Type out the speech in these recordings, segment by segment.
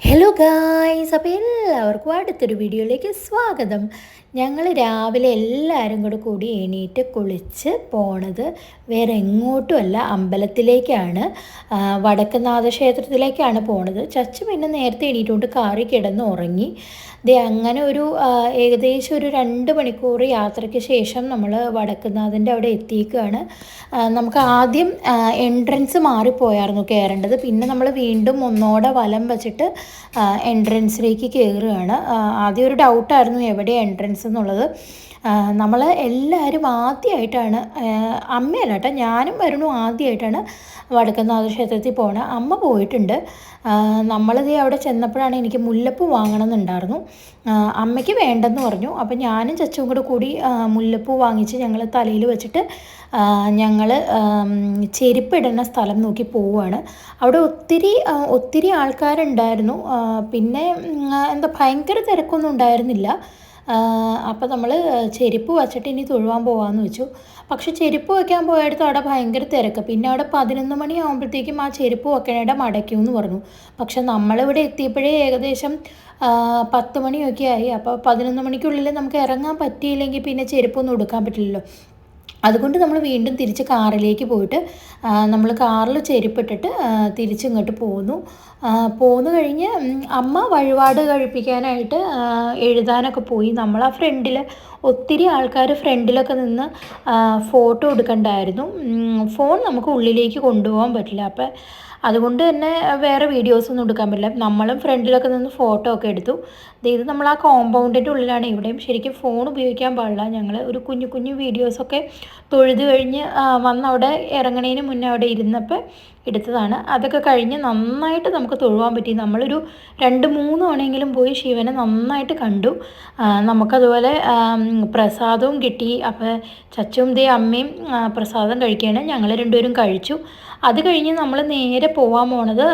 Hello guys അപ്പോൾ എല്ലാവർക്കും അടുത്തൊരു വീഡിയോയിലേക്ക് സ്വാഗതം. ഞങ്ങൾ രാവിലെ എല്ലാവരും കൂടെ കൂടി എണീറ്റ് കുളിച്ച് പോണത് വേറെ എങ്ങോട്ടുമല്ല അമ്പലത്തിലേക്കാണ്. ആ, വടക്കുന്നാഥ ക്ഷേത്രത്തിലേക്കാണ് പോണത്. ചച്ചു പിന്നെ നേരത്തെ എണീറ്റുകൊണ്ട് കാറി കിടന്ന് ഉറങ്ങി. ദേ അങ്ങനെ ഒരു ഏകദേശം ഒരു രണ്ട് മണിക്കൂർ യാത്രയ്ക്ക് ശേഷം നമ്മൾ വടക്കുന്നാഥന്റെ അവിടെ എത്തിയേക്കുകയാണ് നമുക്ക് ആദ്യം എൻട്രൻസ് മാറിപ്പോയായിരുന്നു കയറേണ്ടത് പിന്നെ നമ്മൾ വീണ്ടും ഒന്നോടെ വലം വെച്ചിട്ട് എൻട്രൻസിലേക്ക് കയറുകയാണ് ആദ്യം ഒരു ഡൗട്ടായിരുന്നു എവിടെ എൻട്രൻസ് എന്നുള്ളത് നമ്മൾ എല്ലാവരും ആദ്യമായിട്ടാണ് അമ്മയല്ല കേട്ടോ ഞാനും വരണു ആദ്യമായിട്ടാണ് വടക്കുന്നാഥ ക്ഷേത്രത്തിൽ പോണത് അമ്മ പോയിട്ടുണ്ട്. നമ്മളിത് അവിടെ ചെന്നപ്പോഴാണ് എനിക്ക് മുല്ലപ്പൂ വാങ്ങണമെന്നുണ്ടായിരുന്നു. അമ്മയ്ക്ക് വേണ്ടെന്ന് പറഞ്ഞു. അപ്പം ഞാനും ചച്ചും കൂടെ കൂടി മുല്ലപ്പൂ വാങ്ങിച്ച് ഞങ്ങൾ തലയിൽ വെച്ചിട്ട് ഞങ്ങൾ ചെരുപ്പിടുന്ന സ്ഥലം നോക്കി പോവുകയാണ് അവിടെ ഒത്തിരി ഒത്തിരി ആൾക്കാരുണ്ടായിരുന്നു. പിന്നെ എന്താ ഭയങ്കര തിരക്കൊന്നും ഉണ്ടായിരുന്നില്ല. അപ്പോൾ നമ്മൾ ചെരുപ്പ് വച്ചിട്ട് ഇനി തൊഴുവാൻ പോകാമെന്ന് വെച്ചു. പക്ഷെ ചെരുപ്പ് വയ്ക്കാൻ പോയടുത്ത് അവിടെ ഭയങ്കര തിരക്ക്. പിന്നെ അവിടെ പതിനൊന്ന് മണി ആകുമ്പോഴത്തേക്കും ആ ചെരുപ്പ് വെക്കണേടെ മടക്കും എന്ന് പറഞ്ഞു. പക്ഷെ നമ്മളിവിടെ എത്തിയപ്പോഴേ ഏകദേശം പത്ത് മണിയൊക്കെ ആയി. അപ്പോൾ പതിനൊന്ന് മണിക്കുള്ളിൽ നമുക്ക് ഇറങ്ങാൻ പറ്റിയില്ലെങ്കിൽ പിന്നെ ചെരുപ്പൊന്നും എടുക്കാൻ പറ്റില്ലല്ലോ. അതുകൊണ്ട് നമ്മൾ വീണ്ടും തിരിച്ച് കാറിലേക്ക് പോയിട്ട് നമ്മൾ കാറിൽ ചെരുപ്പിട്ടിട്ട് തിരിച്ചിങ്ങോട്ട് പോന്നു. പോന്നു കഴിഞ്ഞ് അമ്മ വഴിപാട് കഴിപ്പിക്കാനായിട്ട് എഴുതാനൊക്കെ പോയി. നമ്മൾ ആ ഫ്രണ്ടിൽ ഒത്തിരി ആൾക്കാർ ഫ്രണ്ടിലൊക്കെ നിന്ന് ഫോട്ടോ എടുക്കണ്ടായിരുന്നു. ഫോൺ നമുക്ക് ഉള്ളിലേക്ക് കൊണ്ടുപോകാൻ പറ്റില്ല. അപ്പം അതുകൊണ്ട് തന്നെ വേറെ വീഡിയോസ് ഒന്നും എടുക്കാൻ പറ്റില്ല. നമ്മളും ഫ്രണ്ടിലൊക്കെ നിന്ന് ഫോട്ടോ ഒക്കെ എടുത്തു. ഇത് നമ്മൾ ആ കോമ്പൗണ്ടിന്റെ ഉള്ളിലാണ്. ഇവിടെയും ശരിക്കും ഫോൺ ഉപയോഗിക്കാൻ പാടില്ല. ഞങ്ങൾ ഒരു കുഞ്ഞു കുഞ്ഞു വീഡിയോസൊക്കെ തൊഴുത് കഴിഞ്ഞ് വന്ന് അവിടെ ഇറങ്ങണേന് മുന്നേ അവിടെ ഇരുന്നപ്പോൾ എടുത്തതാണ്. അതൊക്കെ കഴിഞ്ഞ് നന്നായിട്ട് നമുക്ക് തൊഴുവാൻ പറ്റി. നമ്മളൊരു രണ്ട് മൂന്ന് തവണയെങ്കിലും പോയി ശിവനെ നന്നായിട്ട് കണ്ടു. നമുക്കതുപോലെ പ്രസാദവും കിട്ടി. അപ്പോൾ ചച്ചും ദേ അമ്മയും പ്രസാദം കഴിക്കുകയാണ്. ഞങ്ങൾ രണ്ടുപേരും കഴിച്ചു. അത് കഴിഞ്ഞ് നമ്മൾ നേരെ പോകാൻ പോണത്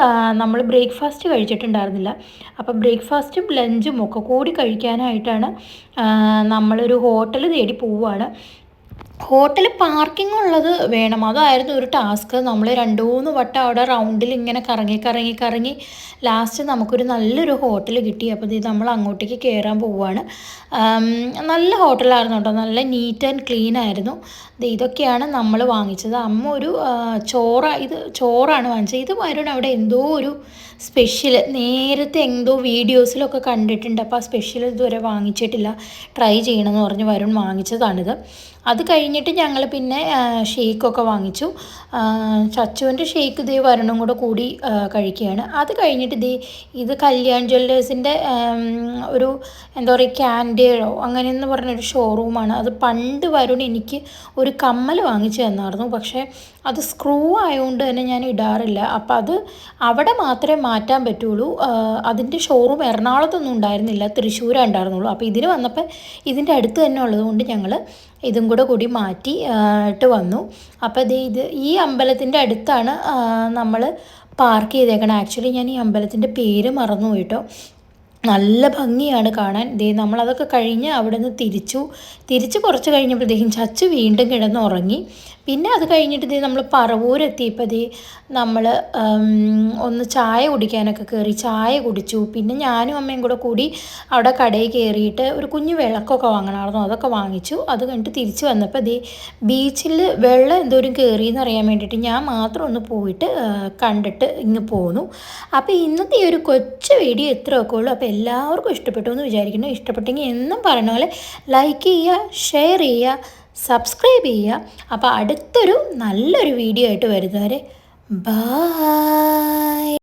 നമ്മൾ ബ്രേക്ക്ഫാസ്റ്റ് കഴിച്ചിട്ടുണ്ടായിരുന്നില്ല. അപ്പോൾ ബ്രേക്ക്ഫാസ്റ്റും ലഞ്ചും ഒക്കെ കൂടി കഴിക്കാനായിട്ടാണ് നമ്മളൊരു ഹോട്ടൽ തേടി പോവുകയാണ് ഹോട്ടൽ പാർക്കിംഗ് ഉള്ളത് വേണം. അതായിരുന്നു ഒരു ടാസ്ക്. നമ്മൾ രണ്ട് മൂന്ന് വട്ടം അവിടെ റൗണ്ടിൽ ഇങ്ങനെ കറങ്ങി കറങ്ങി കറങ്ങി ലാസ്റ്റ് നമുക്കൊരു നല്ലൊരു ഹോട്ടൽ കിട്ടി. അപ്പോൾ ഇത് നമ്മൾ അങ്ങോട്ടേക്ക് കയറാൻ പോവുകയാണ് നല്ല ഹോട്ടലായിരുന്നു കേട്ടോ. നല്ല നീറ്റ് ആൻഡ് ക്ലീൻ ആയിരുന്നു. ഇതൊക്കെയാണ് നമ്മൾ വാങ്ങിച്ചത്. അമ്മ ഒരു ചോറ ഇത് ചോറാണ് വാങ്ങിച്ചത്. ഇത് വരുൺ അവിടെ എന്തോ ഒരു സ്പെഷ്യൽ നേരത്തെ എന്തോ വീഡിയോസിലൊക്കെ കണ്ടിട്ടുണ്ട്. അപ്പോൾ ആ സ്പെഷ്യൽ ഇതുവരെ വാങ്ങിച്ചിട്ടില്ല. ട്രൈ ചെയ്യണമെന്ന് പറഞ്ഞ് വരുൺ വാങ്ങിച്ചതാണിത്. അത് കഴിഞ്ഞിട്ട് ഞങ്ങൾ പിന്നെ ഷേക്കൊക്കെ വാങ്ങിച്ചു. ചച്ചുവിന്റെ ഷേക്ക് ഇതേ വരണം കൂടെ കൂടി കഴിക്കുകയാണ്. അത് കഴിഞ്ഞിട്ട് ഇതേ ഇത് കല്യാൺ ജ്വല്ലേഴ്സിന്റെ ഒരു എന്താ പറയുക ക്യാൻഡിയോ അങ്ങനെയെന്ന് പറഞ്ഞൊരു ഷോറൂമാണ്. അത് പണ്ട് വരുൺ എനിക്ക് ഒരു കമ്മൽ വാങ്ങിച്ചു തന്നായിരുന്നു. പക്ഷേ അത് സ്ക്രൂ ആയതുകൊണ്ട് തന്നെ ഞാൻ ഇടാറില്ല. അപ്പോൾ അത് അവിടെ മാത്രമേ മാറ്റാൻ പറ്റുള്ളൂ. അതിന്റെ ഷോറൂം എറണാകുളത്തൊന്നും ഉണ്ടായിരുന്നില്ല. തൃശ്ശൂരാണ് ഉണ്ടായിരുന്നുള്ളൂ. അപ്പോൾ ഇതിന് വന്നപ്പോൾ ഇതിന്റെ അടുത്ത് തന്നെ ഉള്ളതുകൊണ്ട് ഞങ്ങൾ ഇതും കൂടെ കൂടി മാറ്റി ഇട്ട് വന്നു. അപ്പോൾ ഇത് ഇത് ഈ അമ്പലത്തിന്റെ അടുത്താണ് നമ്മൾ പാർക്ക് ചെയ്തേക്കണം. ആക്ച്വലി ഞാൻ ഈ അമ്പലത്തിന്റെ പേര് മറന്നു പോയിട്ടോ നല്ല ഭംഗിയാണ് കാണാൻ. ദേ നമ്മളതൊക്കെ കഴിഞ്ഞ് അവിടെ നിന്ന് തിരിച്ചു. തിരിച്ച് കുറച്ച് കഴിഞ്ഞപ്പോഴത്തേക്കും ചച്ചു വീണ്ടും കിടന്ന് ഉറങ്ങി. പിന്നെ അത് കഴിഞ്ഞിട്ട് ദേ നമ്മൾ പറവൂരെത്തിയപ്പോൾ ദേ നമ്മൾ ഒന്ന് ചായ കുടിക്കാനൊക്കെ കയറി ചായ കുടിച്ചു. പിന്നെ ഞാനും അമ്മയും കൂടെ കൂടി അവിടെ കടയിൽ കയറിയിട്ട് ഒരു കുഞ്ഞു വിളക്കൊക്കെ വാങ്ങണമായിരുന്നു. അതൊക്കെ വാങ്ങിച്ചു. അത് കഴിഞ്ഞിട്ട് തിരിച്ച് വന്നപ്പോൾ ദേ ബീച്ചിൽ വെള്ളം എന്തോരം കയറി എന്ന് അറിയാൻ വേണ്ടിയിട്ട് ഞാൻ മാത്രം ഒന്ന് പോയിട്ട് കണ്ടിട്ട് ഇങ്ങ് പോന്നു. അപ്പോൾ ഇന്നത്തെ ഈ ഒരു കൊച്ചു വീഡിയോ ഇത്രയൊക്കെ ഉള്ളൂ. അപ്പോൾ എല്ലാവർക്കും ഇഷ്ടപ്പെട്ടു എന്ന് വിചാരിക്കുന്നു. ഇഷ്ടപ്പെട്ടെങ്കിൽ എന്നും പറഞ്ഞ പോലെ ലൈക്ക് ചെയ്യുക ഷെയർ ചെയ്യുക സബ്സ്ക്രൈബ് ചെയ്യുക. അപ്പോൾ അടുത്തൊരു നല്ലൊരു വീഡിയോ ആയിട്ട് വരുന്നവരെ ബായ്